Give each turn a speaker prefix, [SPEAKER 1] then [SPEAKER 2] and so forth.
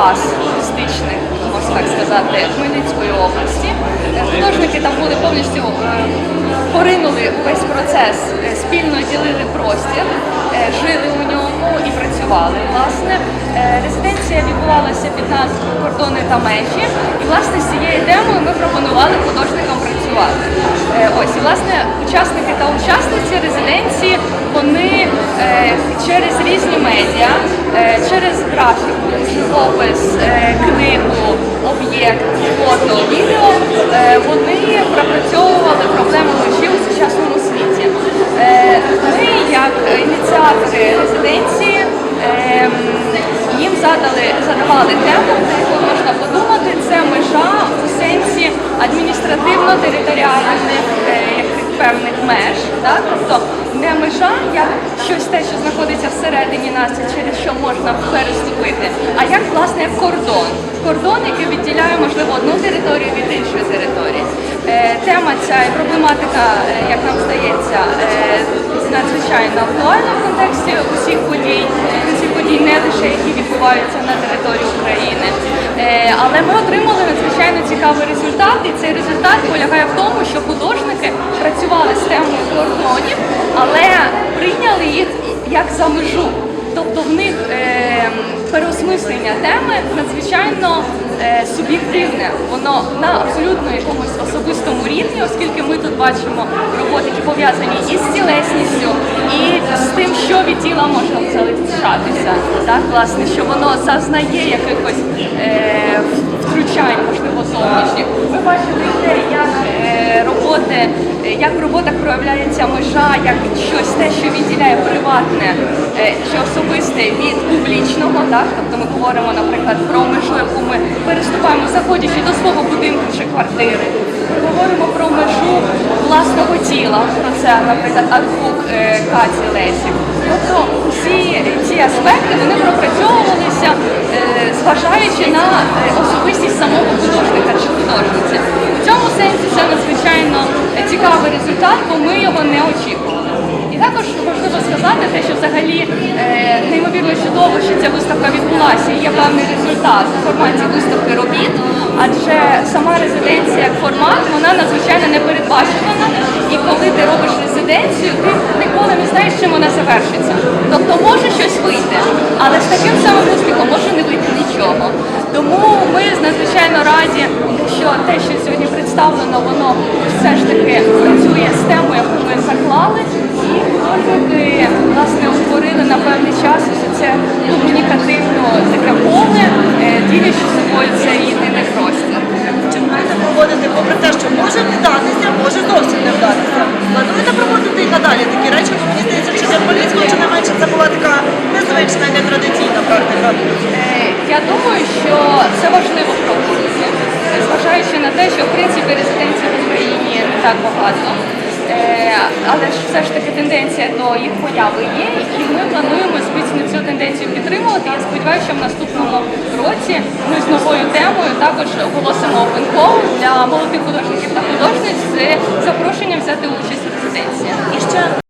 [SPEAKER 1] баз туристичних, можна так сказати, Хмельницької області. Художники там були повністю е, поринули весь процес, е, спільно ділили простір, е, жили у ньому і працювали. Власне, резиденція відбувалася під назвою Кордони та межі. І власне з цією темою ми пропонували художникам працювати. Ось і власне учасники та учасниці резиденції через різні медіа, е, через графіку, живопис, е, книгу, об'єкт, фото, відео, е, вони пропрацьовували проблеми межі у сучасному світі. Е, Ми, як ініціатори резиденції, ем, їм задали, задавали тему, про яку можна подумати. Це межа у сенсі адміністративно-територіальних е, яких певних меж. Так? Тобто не межа як щось те, що знаходиться всередині нас, і через що можна переступити, а як власне кордон. Кордон, який відділяє, можливо, одну територію від іншої території. Е, Тема ця і проблематика, е, як нам здається, е, надзвичайно актуальна в контексті усіх подій, усіх подій не лише які відбуваються на території України. Е, Але ми отримали надзвичайно цікавий результат, і цей результат полягає в тому, що художники працювали з темою кордонів, але прийняли їх як за межу. Тобто в них е, переосмислення теми надзвичайно е, суб'єктивне. Воно на абсолютно якомусь особистому рівні, оскільки ми тут бачимо роботи, які пов'язані і з тілесністю, і з тіла можна залишатися. Так, власне, що воно зазнає якихось е, втручань, можливо, зовнішніх. Ми бачили те, як е, роботи, е, як в роботах проявляється межа, як щось те, що відділяє приватне е, чи особисте від публічного. Так? Тобто ми говоримо, наприклад, про межу, яку ми переступаємо, заходячи до свого будинку чи квартири. Ми говоримо про межу власного тіла. Про це, наприклад, артбук е, Каті Лесік. Тобто всі ці аспекти вони пропрацьовувалися, е, зважаючи на особистість самого художника чи художниці. У цьому сенсі це надзвичайно цікавий результат, бо ми його не очікували. Також важливо сказати те, що взагалі е, неймовірно чудово, що ця виставка відбулася є певний результат у форматі виставки робіт, адже сама резиденція як формат вона надзвичайно непередбачувана. І коли ти робиш резиденцію, ти ніколи не знаєш, чим вона завершиться. Тобто може щось вийти, але з таким самим успіхом може не вийти нічого. Тому ми надзвичайно раді, що те, що сьогодні представлено, воно все ж таки працює з темою, яку ми заклали, і художники власне утворили на певний час ось це комунікативне таке поле, е, ділячи собою цей єдиний простір.
[SPEAKER 2] Чи будете проводити, попри те, що може вдатися, може зовсім не вдатися. Плануєте проводити і надалі такі речі, бо мені здається, що для Хмельницького чи не менше це була така незвична і нетрадиційна практика.
[SPEAKER 1] Е, Я думаю, що це важливо проводити, зважаючи на те, що в принципі резиденцій в Україні не так багато. Е, Але ж все ж таки тенденція до їх появи є, і ми плануємо звісно цю тенденцію підтримувати. Я сподіваюся, що в наступному році ми з новою темою також оголосимо open для молодих художників та художниць з запрошенням взяти участь у резиденції.
[SPEAKER 2] І ще